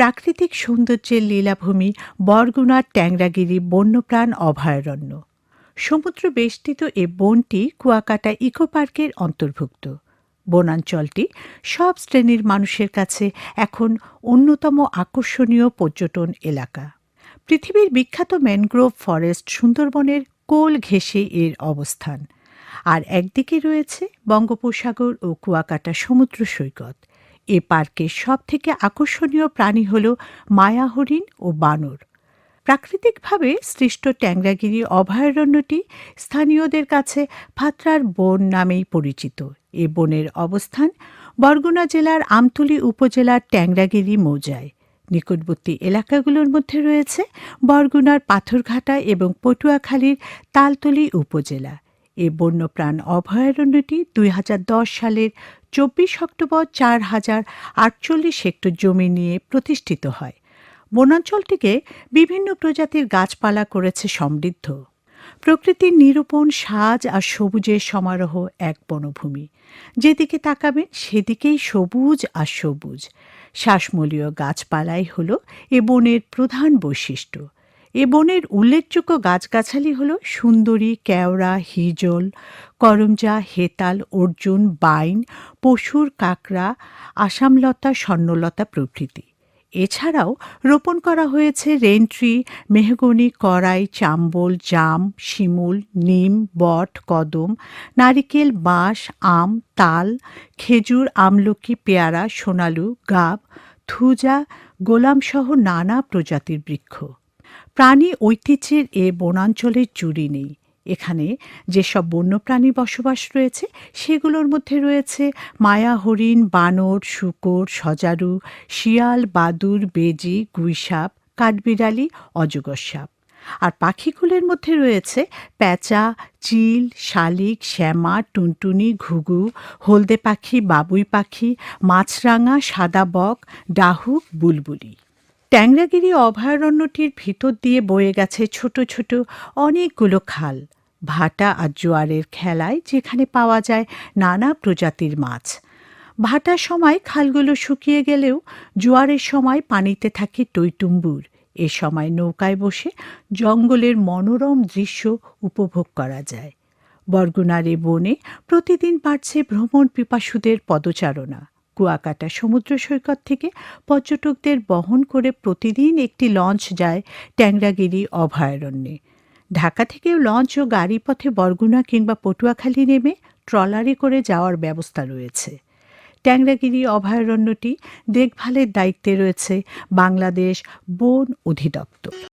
প্রাকৃতিক সৌন্দর্যের লীলাভূমি বরগুনার ট্যাংরাগিরি বন্যপ্রাণ অভয়ারণ্য। সমুদ্র বেষ্টিত এ বনটি কুয়াকাটা ইকো পার্কের অন্তর্ভুক্ত। বনাঞ্চলটি সব শ্রেণির মানুষের কাছে এখন অন্যতম আকর্ষণীয় পর্যটন এলাকা। পৃথিবীর বিখ্যাত ম্যানগ্রোভ ফরেস্ট সুন্দরবনের কোল ঘেঁষে এর অবস্থান। আর একদিকে রয়েছে বঙ্গোপসাগর ও কুয়াকাটা সমুদ্র সৈকত। এ পার্কের সবথেকে আকর্ষণীয় প্রাণী হল মায়া হরিণ ও বানর। প্রাকৃতিকভাবে সৃষ্ট ট্যাংরাগিরি অভয়ারণ্যটি স্থানীয়দের কাছে ফাত্রার বন নামেই পরিচিত। এ বনের অবস্থান বরগুনা জেলার আমতলী উপজেলার ট্যাংরাগিরি মৌজায়। নিকটবর্তী এলাকাগুলোর মধ্যে রয়েছে বরগুনার পাথরঘাটা এবং পটুয়াখালীর তালতলী উপজেলা। এ বন্যপ্রাণ অভয়ারণ্যটি দুই হাজার দশ সালের চব্বিশ অক্টোবর চার হাজার আটচল্লিশ হেক্টর জমি নিয়ে প্রতিষ্ঠিত হয়। বনাঞ্চলটিকে বিভিন্ন প্রজাতির গাছপালা করেছে সমৃদ্ধ। প্রকৃতির নিরূপণ সাজ আর সবুজের সমারোহ এক বনভূমি। যেদিকে তাকাবেন, সেদিকেই সবুজ আর সবুজ। শ্বাসমূলীয় গাছপালাই হল এ বনের প্রধান বৈশিষ্ট্য। এ বনের উল্লেখযোগ্য গাছগাছালি হল সুন্দরী, কেওড়া, হিজল, করমজা, হেতাল, অর্জুন, বাইন, পশুর কাকড়া, আসামলতা, স্বর্ণলতা প্রভৃতি। এছাড়াও রোপণ করা হয়েছে রেন্ট্রি, মেহগনি, কড়াই, চাম্বল, জাম, শিমুল, নিম, বট, কদম, নারিকেল, বাঁশ, আম, তাল, খেজুর, আমলকি, পেয়ারা, সোনালু, গাব, থুজা গোলামসহ নানা প্রজাতির বৃক্ষ। প্রাণী ঐতিহ্যের এ বনাঞ্চলের জুড়ি নেই। এখানে যেসব বন্যপ্রাণী বসবাস রয়েছে, সেগুলোর মধ্যে রয়েছে মায়া হরিণ, বানর, শুকর, সজারু, শিয়াল, বাদুর, বেজি, গুইসাপ, কাঠবিড়ালি, অজগর সাপ। আর পাখিগুলোর মধ্যে রয়েছে প্যাঁচা, চিল, শালিক, শ্যামা, টুনটুনি, ঘুঘু, হলদে পাখি, বাবুই পাখি, মাছরাঙা, সাদা বক, ডাহুক, বুলবুলি। ট্যাংরাগিরি অভয়ারণ্যটির ভিতর দিয়ে বয়ে গেছে ছোট ছোট অনেকগুলো খাল, ভাটা আর জোয়ারের খেলায় যেখানে পাওয়া যায় নানা প্রজাতির মাছ। ভাটার সময় খালগুলো শুকিয়ে গেলেও জোয়ারের সময় পানিতে থাকে টইটুম্বুর। এ সময় নৌকায় বসে জঙ্গলের মনোরম দৃশ্য উপভোগ করা যায়। বরগুনার এ বনে প্রতিদিন বাড়ছে ভ্রমণ পিপাসুদের পদচারণা। কুয়াকাটা সমুদ্র সৈকত থেকে পর্যটকদের বহন করে প্রতিদিন একটি লঞ্চ যায় ট্যাংরাগিরি অভয়ারণ্যে। ঢাকা থেকেও লঞ্চ ও গাড়ি পথে বরগুনা কিংবা পটুয়াখালী নেমে ট্রলারে করে যাওয়ার ব্যবস্থা রয়েছে। ট্যাংরাগিরি অভয়ারণ্যটি দেখভালের দায়িত্বে রয়েছে বাংলাদেশ বন অধিদপ্তর।